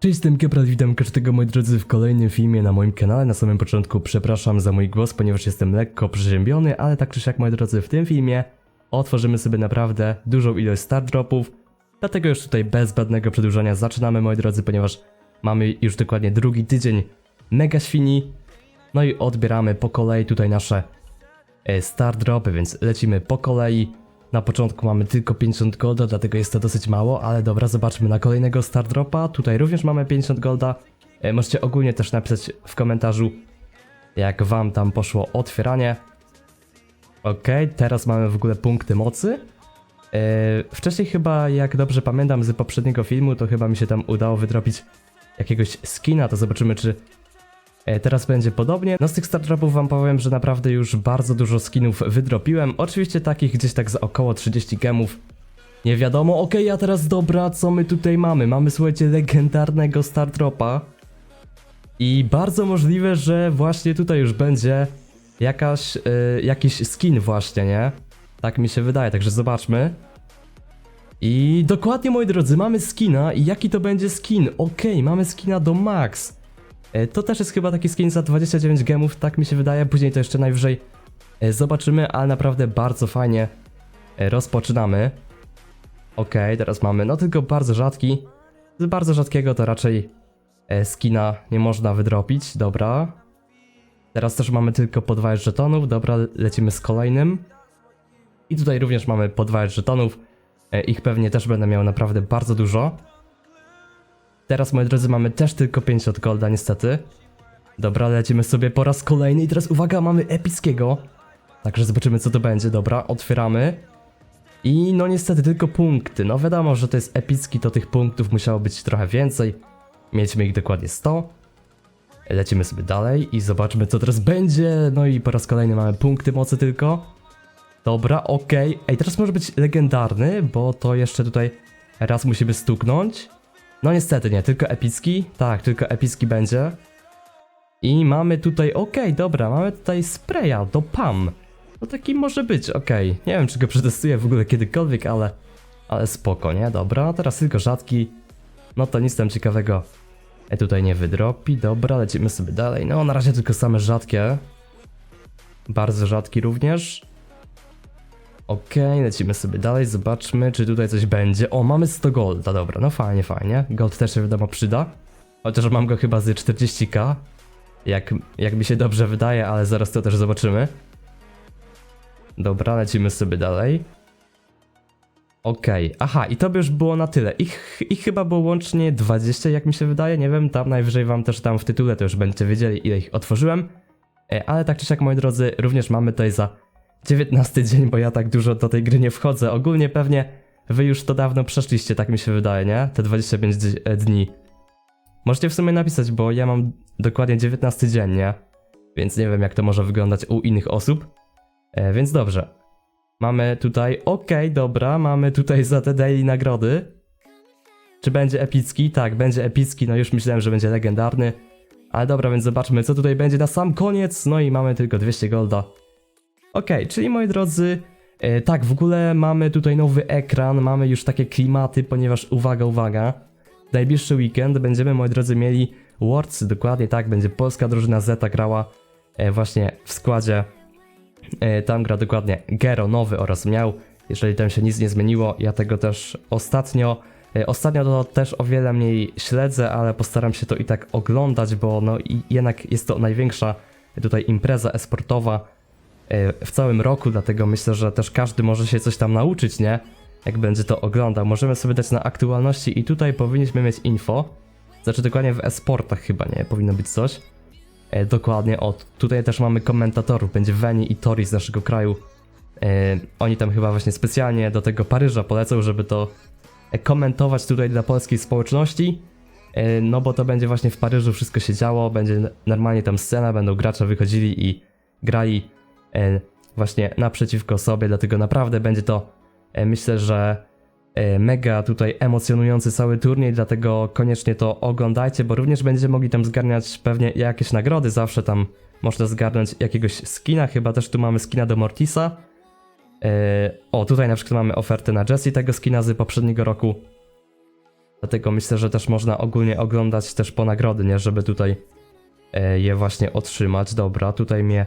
Cześć, jestem Kepral, witam każdego moi drodzy w kolejnym filmie na moim kanale. Na samym początku przepraszam za mój głos, ponieważ jestem lekko przeziębiony, ale tak czy siak moi drodzy w tym filmie otworzymy sobie naprawdę dużą ilość start dropów. Dlatego już tutaj bez zbędnego przedłużania zaczynamy moi drodzy, ponieważ mamy już dokładnie drugi tydzień mega świni. No i odbieramy po kolei tutaj nasze e, start dropy, więc lecimy po kolei. Na początku mamy tylko 50 golda, dlatego jest to dosyć mało, ale dobra, zobaczmy na kolejnego start dropa. Tutaj również mamy 50 golda. E, Możecie ogólnie też napisać w komentarzu, jak wam tam poszło otwieranie. Ok, teraz mamy w ogóle punkty mocy. E, wcześniej chyba, jak dobrze pamiętam z poprzedniego filmu, to chyba mi się tam udało wydropić jakiegoś skina, to zobaczymy czy Teraz będzie podobnie. No z tych startupów wam powiem, że naprawdę już bardzo dużo skinów wydropiłem. Oczywiście takich gdzieś tak za około 30 gemów. Nie wiadomo, okej, a teraz dobra, co my tutaj mamy? Mamy, słuchajcie, legendarnego startropa. I bardzo możliwe, że właśnie tutaj już będzie jakaś, e, jakiś skin właśnie, nie? Tak mi się wydaje, także zobaczmy. I dokładnie, moi drodzy, mamy skina i jaki to będzie skin? Okej, mamy skina do max. E, To też jest chyba taki skin za 29 gemów, tak mi się wydaje. Później to jeszcze najwyżej e, zobaczymy, ale naprawdę bardzo fajnie e, rozpoczynamy. Okej, teraz mamy, no tylko bardzo rzadki. Z bardzo rzadkiego to raczej skina nie można wydropić, dobra. Teraz też mamy tylko po 20 żetonów, dobra, lecimy z kolejnym. I tutaj również mamy po 20 żetonów. Ich pewnie też będę miał naprawdę bardzo dużo. Teraz, moi drodzy, mamy też tylko 50 golda, niestety. Dobra, lecimy sobie po raz kolejny i teraz uwaga, mamy epickiego. Także zobaczymy, co to będzie. Dobra, otwieramy. I no niestety tylko punkty. No wiadomo, że to jest epicki, to tych punktów musiało być trochę więcej. Mieliśmy ich dokładnie 100. Lecimy sobie dalej i zobaczmy, co teraz będzie. No i po raz kolejny mamy punkty mocy tylko. Dobra, okej. Ej, teraz może być legendarny, bo to jeszcze tutaj raz musimy stuknąć. No niestety nie, tylko epicki. Tak, tylko epicki będzie. I mamy tutaj, okej, dobra, mamy tutaj spraya do PAM. No taki może być, okej. Nie wiem, czy go przetestuję w ogóle kiedykolwiek, ale... Ale spoko, nie? Dobra, teraz tylko rzadki. No to nic tam ciekawego e, tutaj nie wydropi. Dobra, lecimy sobie dalej. No, na razie tylko same rzadkie. Bardzo rzadki również. Okej, lecimy sobie dalej, zobaczmy, czy tutaj coś będzie. O, mamy 100 golda, dobra, no fajnie, fajnie. Gold też się wiadomo przyda. Chociaż mam go chyba z 40k. Jak, jak mi się dobrze wydaje, ale zaraz to też zobaczymy. Dobra, lecimy sobie dalej. Okej, aha, i to by już było na tyle. Ich, ich chyba było łącznie 20, jak mi się wydaje, nie wiem, tam najwyżej wam też tam w tytule to już będziecie wiedzieli, ile ich otworzyłem. E, Ale tak czy siak, moi drodzy, również mamy tutaj za 19 dzień, bo ja tak dużo do tej gry nie wchodzę. Ogólnie pewnie wy już to dawno przeszliście, tak mi się wydaje, nie? Te 25 dzi- e, dni. Możecie w sumie napisać, bo ja mam dokładnie 19 dzień, nie? Więc nie wiem, jak to może wyglądać u innych osób. E, więc dobrze. Mamy tutaj, okej, dobra, mamy tutaj za te daily nagrody. Czy będzie epicki? Tak, będzie epicki, no już myślałem, że będzie legendarny. Ale dobra, więc zobaczmy, co tutaj będzie na sam koniec. No i mamy tylko 200 golda. Okej, czyli moi drodzy, e, tak, w ogóle mamy tutaj nowy ekran, mamy już takie klimaty, ponieważ uwaga, uwaga, najbliższy weekend będziemy, moi drodzy, mieli Worlds, dokładnie tak, będzie polska drużyna Zeta grała e, właśnie w składzie, e, tam gra dokładnie Gero nowy oraz miał, jeżeli tam się nic nie zmieniło, ja tego też ostatnio, ostatnio to też o wiele mniej śledzę, ale postaram się to i tak oglądać, bo no i jednak jest to największa tutaj impreza esportowa, w całym roku, dlatego myślę, że też każdy może się coś tam nauczyć, nie? Jak będzie to oglądał. Możemy sobie dać na aktualności i tutaj powinniśmy mieć info. Znaczy dokładnie w esportach chyba, nie? Powinno być coś. E, dokładnie, o, tutaj też mamy komentatorów, będzie Veni i Tori z naszego kraju. E, oni tam chyba właśnie specjalnie do tego Paryża polecą, żeby to e, komentować tutaj dla polskiej społeczności. E, no bo to będzie właśnie w Paryżu wszystko się działo, będzie normalnie tam scena, będą gracze wychodzili i grali e, właśnie naprzeciwko sobie, dlatego naprawdę będzie to, e, myślę, że e, mega tutaj emocjonujący cały turniej, dlatego koniecznie to oglądajcie, bo również będziecie mogli tam zgarniać pewnie jakieś nagrody, zawsze tam można zgarnąć jakiegoś skina, chyba też tu mamy skina do Mortisa. E, o, tutaj na przykład mamy ofertę na Jessie tego skina z poprzedniego roku. Dlatego myślę, że też można ogólnie oglądać też po nagrody, nie? Żeby tutaj e, je właśnie otrzymać. Dobra, tutaj mnie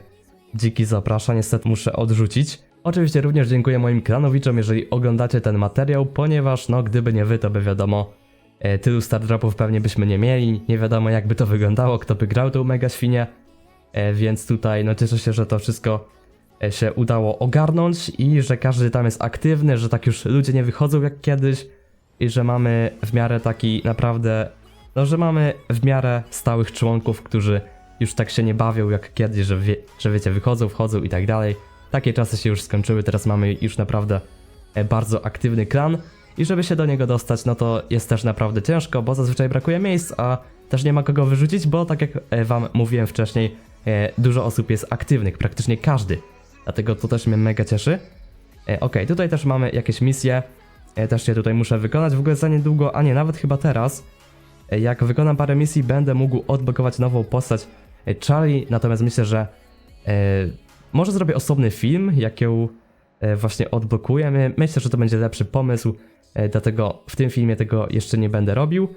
dziki zaprasza, niestety muszę odrzucić. Oczywiście również dziękuję moim klanowiczom, jeżeli oglądacie ten materiał, ponieważ no gdyby nie wy, to by wiadomo, e, tylu stardropów pewnie byśmy nie mieli, nie wiadomo jakby to wyglądało, kto by grał tą mega świnię, e, więc tutaj no cieszę się, że to wszystko e, się udało ogarnąć i że każdy tam jest aktywny, że tak już ludzie nie wychodzą jak kiedyś i że mamy w miarę taki naprawdę, no że mamy w miarę stałych członków, którzy już tak się nie bawią jak kiedyś, że, wie, że wiecie, wychodzą, wchodzą i tak dalej. Takie czasy się już skończyły, teraz mamy już naprawdę e, bardzo aktywny klan i żeby się do niego dostać, no to jest też naprawdę ciężko, bo zazwyczaj brakuje miejsc, a też nie ma kogo wyrzucić, bo tak jak e, wam mówiłem wcześniej, e, dużo osób jest aktywnych, praktycznie każdy. Dlatego to też mnie mega cieszy. Okej, tutaj też mamy jakieś misje, też je tutaj muszę wykonać w ogóle za niedługo, a nie, nawet chyba teraz. Jak wykonam parę misji, będę mógł odblokować nową postać Charlie, natomiast myślę, że e, może zrobię osobny film, jak ją e, właśnie odblokujemy. Myślę, że to będzie lepszy pomysł, e, dlatego w tym filmie tego jeszcze nie będę robił.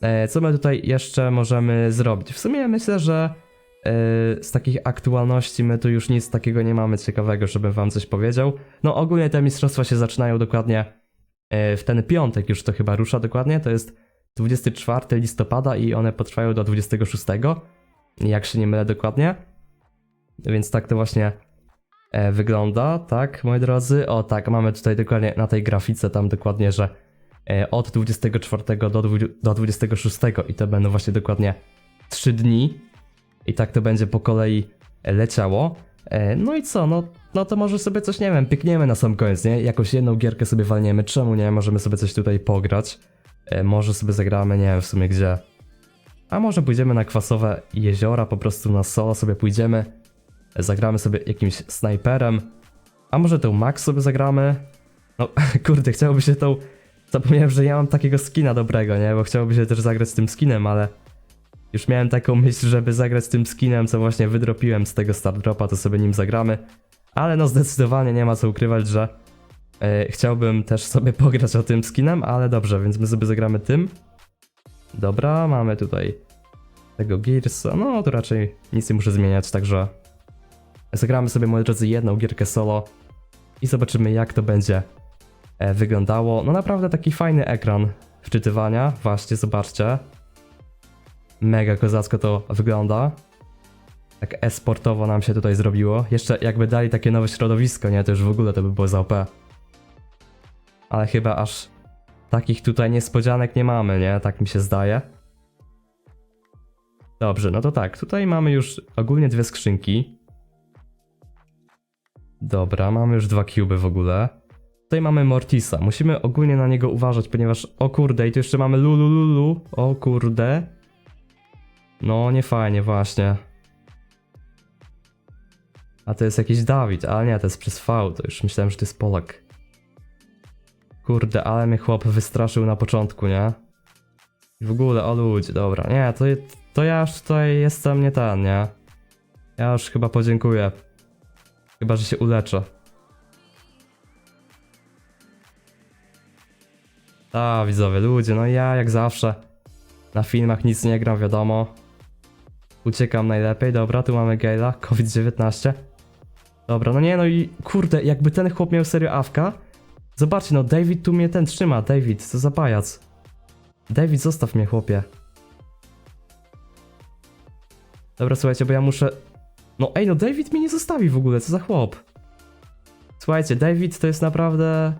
E, Co my tutaj jeszcze możemy zrobić? W sumie myślę, że e, z takich aktualności my tu już nic takiego nie mamy ciekawego, żebym wam coś powiedział. No ogólnie te mistrzostwa się zaczynają dokładnie e, w ten piątek, już to chyba rusza dokładnie, to jest 24 listopada i one potrwają do 26, jak się nie mylę dokładnie. Więc tak to właśnie e, wygląda, tak, moi drodzy. O tak, mamy tutaj dokładnie na tej grafice tam dokładnie, że e, od 24 do, 20, do 26 i to będą właśnie dokładnie 3 dni. I tak to będzie po kolei e, leciało. E, no i co, no, no to może sobie coś, nie wiem, pykniemy na sam koniec, nie? Jakąś jedną gierkę sobie walniemy, czemu nie? Możemy sobie coś tutaj pograć. E, może sobie zagramy, nie wiem w sumie gdzie. A może pójdziemy na kwasowe jeziora, po prostu na solo sobie pójdziemy. Zagramy sobie jakimś snajperem. A może tą Max sobie zagramy? No kurde, chciałoby się tą... Zapomniałem, że ja mam takiego skina dobrego, nie? Bo chciałoby się też zagrać z tym skinem, ale... Już miałem taką myśl, żeby zagrać z tym skinem, co właśnie wydropiłem z tego Stardropa, to sobie nim zagramy. Ale no zdecydowanie nie ma co ukrywać, że... e, chciałbym też sobie pograć o tym skinem, ale dobrze, więc my sobie zagramy tym. Dobra, mamy tutaj tego Gearsa. No, to raczej nic nie muszę zmieniać, także zagramy sobie, moi drodzy, jedną gierkę solo i zobaczymy, jak to będzie e, wyglądało. No, naprawdę taki fajny ekran wczytywania. Właśnie, zobaczcie. Mega kozacko to wygląda. Tak esportowo nam się tutaj zrobiło. Jeszcze jakby dali takie nowe środowisko, nie? To już w ogóle to by było za OP. Ale chyba aż takich tutaj niespodzianek nie mamy, nie? Tak mi się zdaje. Dobrze, no to tak, tutaj mamy już ogólnie dwie skrzynki. Dobra, mamy już dwa cuby w ogóle. Tutaj mamy Mortisa, musimy ogólnie na niego uważać, ponieważ, o kurde, i tu jeszcze mamy Lulu Lulu, o kurde. No, nie fajnie, właśnie. A to jest jakiś Dawid, ale nie, to jest przez V, to już myślałem, że to jest Polak. Kurde, ale mnie chłop wystraszył na początku, nie? W ogóle, o ludzie, dobra, nie, to, to ja już tutaj jestem nie ten, nie? Ja już chyba podziękuję. Chyba, że się uleczę. A, widzowie, ludzie, no ja jak zawsze na filmach nic nie gram, wiadomo. Uciekam najlepiej, dobra, tu mamy Gale'a, COVID-19. Dobra, no nie, no i kurde, jakby ten chłop miał serio awka. Zobaczcie, no David tu mnie ten trzyma, David, co za pajac. David, zostaw mnie, chłopie. Dobra, słuchajcie, bo ja muszę... No ej, no David mnie nie zostawi w ogóle, co za chłop. Słuchajcie, David to jest naprawdę...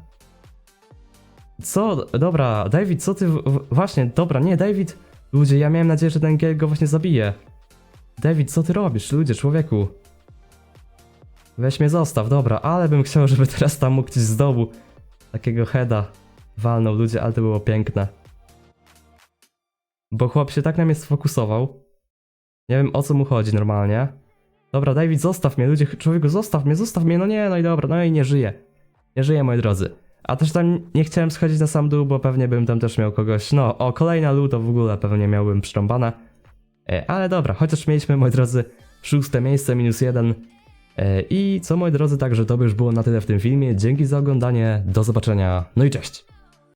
Co? Dobra, David, co ty... Właśnie, dobra, nie, David... Ludzie, ja miałem nadzieję, że ten giel go właśnie zabije. David, co ty robisz? Ludzie, człowieku. Weź mnie zostaw, dobra, ale bym chciał, żeby teraz tam mógł ktoś z dołu takiego heada walnął ludzie, ale to było piękne. Bo chłop się tak na mnie sfokusował. Nie wiem o co mu chodzi normalnie. Dobra, David, zostaw mnie, ludzie, człowieku, zostaw mnie, zostaw mnie, no nie, no i dobra, no i nie żyję. Nie żyję, moi drodzy. A też tam nie chciałem schodzić na sam dół, bo pewnie bym tam też miał kogoś, no, o, kolejna lu to w ogóle pewnie miałbym przyrąbane. E, ale dobra, chociaż mieliśmy, moi drodzy, szóste miejsce, minus jeden. E, I co, moi drodzy, także to by już było na tyle w tym filmie. Dzięki za oglądanie, do zobaczenia, no i cześć!